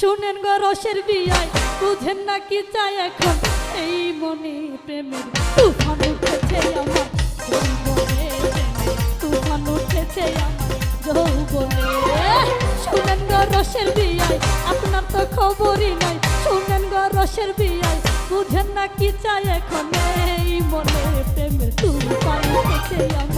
শুনেন গো রসের বিয়ায়, বুঝেন না কি চাই এখন? এই মনে প্রেমের তুফান উঠেছে আমার, যৌবনে তুফান উঠেছে আমার, যৌবনে। শুনেন গো রসের বিয়ায়, আপনার তো খবরই নাই। শুনেন গো রসের বিয়ায়, বুঝেন না কি চাই এখন? এই মনে প্রেমের তুফান উঠেছে আমার।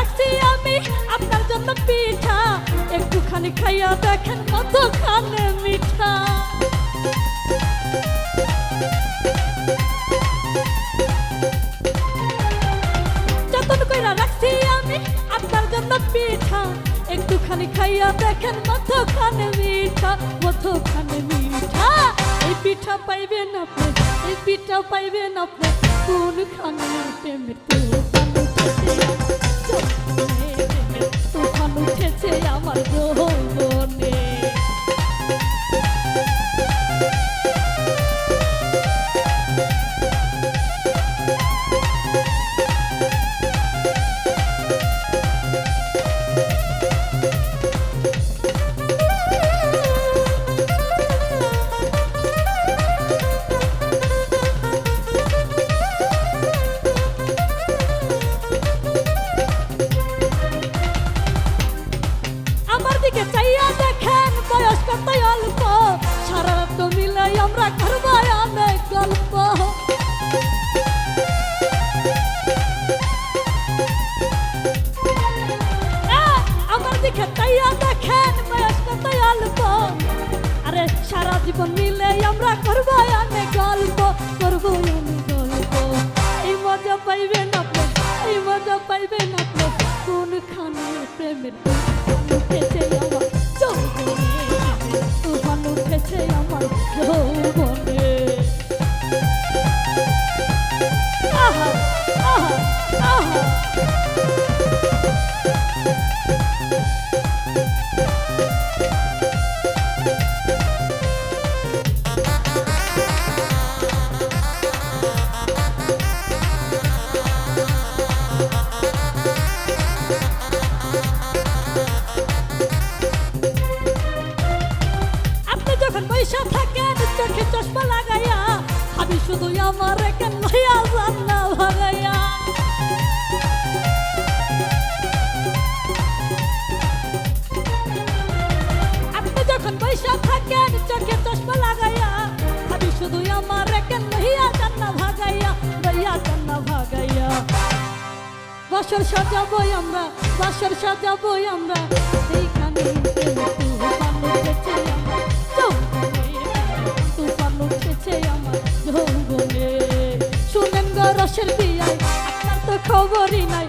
রাখছি আমি, আপনার জন্য পিঠা। একটুখানি খাইয়া দেখেন কতখানে মিঠা। যতন কইরা রাখছি আমি, আপনার জন্য পিঠা। একটুখানি খাইয়া দেখেন কতখানে মিঠা কতখানে মিঠা। এই পিঠা পাইবেন আপনি, এই পিঠা পাইবেন আপনি। কোনখানে প্রেমের তুফান উঠেছে দিকে চাইয়া দেখেন বয়স কত অল্প। সারা রাত মিলাই আমরা করবাই অনেক গল্প। আমার দিকে চাইয়া দেখেন বয়স কত অল্প। আরে সারা জীবন মিলে আমরা করবাই অনেক গল্প করব অনেক গল্প। এই মজা পাইবেন আপনি, এই মজা পাইবেন আপনি। কোনখানে প্রেমের উঠেছে আমার তুফান উঠেছে আমার যৌবনে। আহা আহা আহা। যখন পয়সা থাকেন চোখে চশমা লাগাইয়া, আমি শুধু আমার কেন লইয়া যান না ভাগাইয়া আপনি যখন পয়সা থাকেন, চোখে চশমা লাগাইয়া, আমি শুধু আমার কেন লইয়া যান না ভাগাইয়া লইয়া যান না ভাগাইয়া বাসর সাজাবই আমরা, বাসর সাজাবই আমরা, এইখানে খবরই না